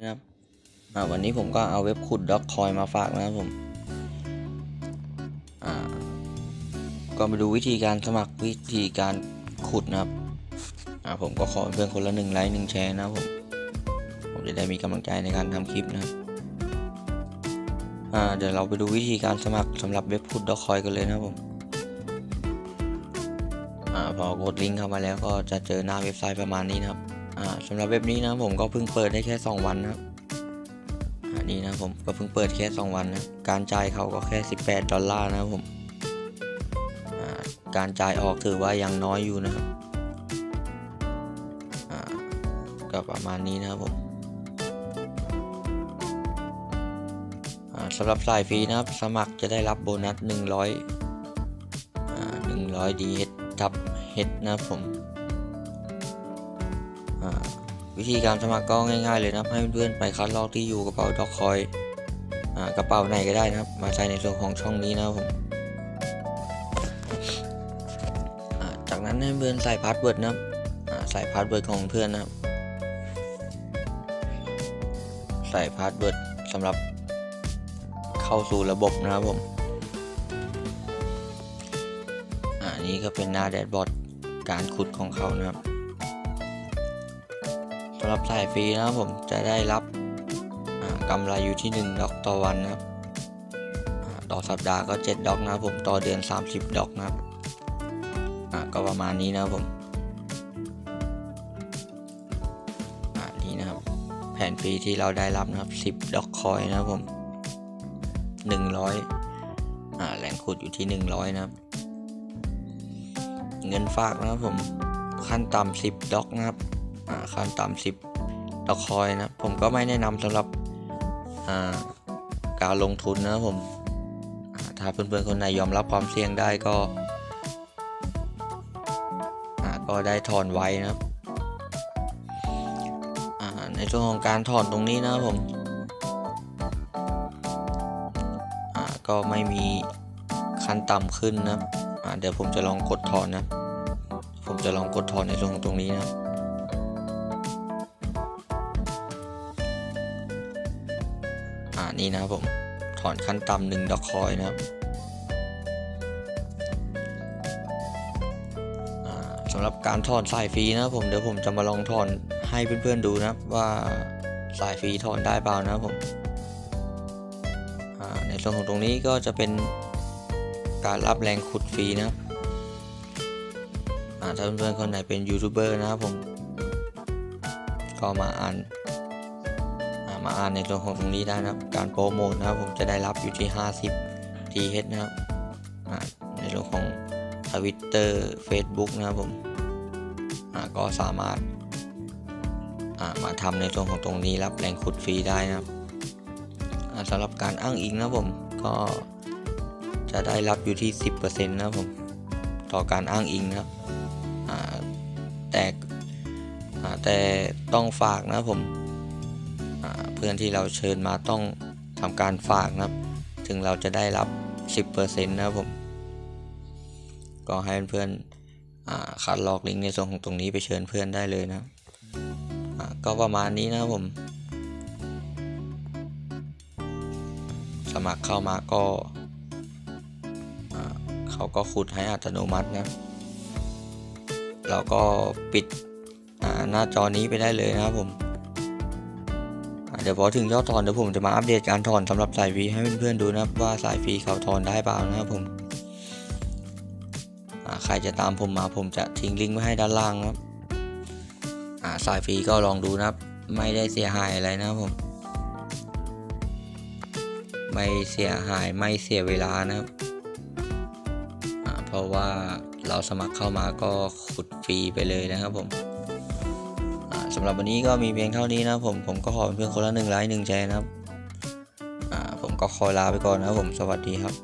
นะครับอ่าวันนี้ผมก็เอาเว็บขุดด็อกคอยมาฝากนะครับผมอ่าก็มาดูวิธีการสมัครวิธีการขุดนะครับอ่าผมก็ขอเพื่อนคนละหนึ่งไลค์หนึ่งแชร์นะครับผมผมจะได้มีกำลังใจในการทำคลิปนะครับอ่าเดี๋ยวเราไปดูวิธีการสมัครสำหรับเว็บขุดด็อกคอยกันเลยนะครับผมอ่าพอกดลิงก์เข้ามาแล้วก็จะเจอหน้าเว็บไซต์ประมาณนี้นะครับ สำหรับเว็บนี้นะผมก็เพิ่งเปิดได้แค่ 2 วันนะครับอันนี้นะผมก็เพิ่งเปิดแค่ 2 วันนะการจ่ายเขาก็แค่ 18 ดอลลาร์นะผมการจ่ายออกถือว่ายังน้อยอยู่นะครับก็ประมาณนี้นะครับผมสำหรับสายฟรีนะครับ สมัครจะได้รับโบนัส 100อ่า100 DH ทับ H นะครับผม วิธีการสมัครก็ง่าย ๆ เลยนะครับ ให้เพื่อนไปคัดลอกที่อยู่กระเป๋าด็อกคอยกระเป๋าไหนก็ได้นะครับ มาใส่ในส่วนของช่องนี้นะครับผมจากนั้นให้เพื่อนใส่พาสเวิร์ดนะครับใส่พาสเวิร์ดของเพื่อนนะครับ ใส่พาสเวิร์ดสำหรับเข้าสู่ระบบนะครับผมอ่านี่ก็เป็นหน้าแดชบอร์ดการขุดของเขานะครับ สำหรับสายฟรีนะครับผมจะได้รับกำไรอยู่ที่ 1 ดอกต่อวันนะครับต่อสัปดาห์ก็ 7 ดอกนะครับผมต่อเดือน 30 ดอกนะครับก็ประมาณนี้นะครับผมนี่นะครับ แผนฟรีที่เราได้รับนะครับ 10 ดอกคอยนะครับผม 100อ่าแหล่งขุดอยู่ที่ 100 นะครับ เงินฝากนะครับผมขั้นต่ำ10 ดอกนะครับ ขั้นต่ำสิบดอคอยนะ ผมก็ไม่แนะนำสำหรับการลงทุนนะผมถ้าเพื่อนๆคนไหนยอมรับความเสี่ยงได้ก็ก็ได้ถอนไว้นะครับในส่วนของการถอนตรงนี้นะครับผมก็ไม่มีขั้นต่ำขึ้นนะเดี๋ยวผมจะลองกดถอนนะ ผมจะลองกดถอนในส่วนของตรงนี้นะ นี่นะครับผมถอนขั้นต่ำหนึ่งดอกคอยนะครับสำหรับการถอนสายฟรีนะครับผมเดี๋ยวผมจะมาลองถอนให้เพื่อนๆดูนะครับว่าสายฟรีถอนได้เปล่านะครับผมในส่วนของตรงนี้ก็จะเป็นการรับแรงขุดฟรีนะครับถ้าเพื่อนๆคนไหนเป็นยูทูบเบอร์นะครับผมก็มาอ่าน มาอ่านในส่วนของตรงนี้ได้นะครับ การโปรโมทนะครับผมจะได้รับอยู่ที่ 50 TH นะครับในส่วนของ Twitter Facebook นะครับผมก็สามารถมาทำในส่วนของตรงนี้รับแรงขุดฟรีได้นะครับสำหรับการอ้างอิงนะครับผมก็จะได้รับอยู่ที่ 10%นะครับผมต่อการอ้างอิงนะครับแต่แต่ต้องฝากนะครับผม พื่อนที่เราเชิญมาต้องทำการฝากนะครับ ถึงเราจะได้รับ 10%นะครับผม ก็ให้เพื่อนๆอ่าคัดลอกลิงก์ในส่วนของตรงนี้ไปเชิญเพื่อนได้เลยนะก็ประมาณนี้นะครับผม สมัครเข้ามาก็เขาก็ขุดให้อัตโนมัตินะเราก็ปิดหน้าจอนี้ไปได้เลยนะครับผม เดี๋ยวพอถึงยอดถอนเดี๋ยวผมจะมาอัปเดตการถอนสำหรับสายฟรีให้เพื่อนๆดูนะครับว่าสายฟรีเขาถอนได้เปล่านะครับผมใครจะตามผมมาผมจะทิ้งลิงก์ไว้ให้ด้านล่างครับสายฟรีก็ลองดูนะครับ ไม่ได้เสียหายอะไรนะครับผม ไม่เสียหายไม่เสียเวลานะครับเพราะว่าเราสมัครเข้ามาก็ขุดฟรีไปเลยนะครับผม สำหรับวันนี้ก็มีเพียงเท่านี้นะผมผมก็ขอเป็นเพื่อนคนละหนึ่งไลค์หนึ่งแชร์นะครับผมก็ขอลาไปก่อนนะผมสวัสดีครับ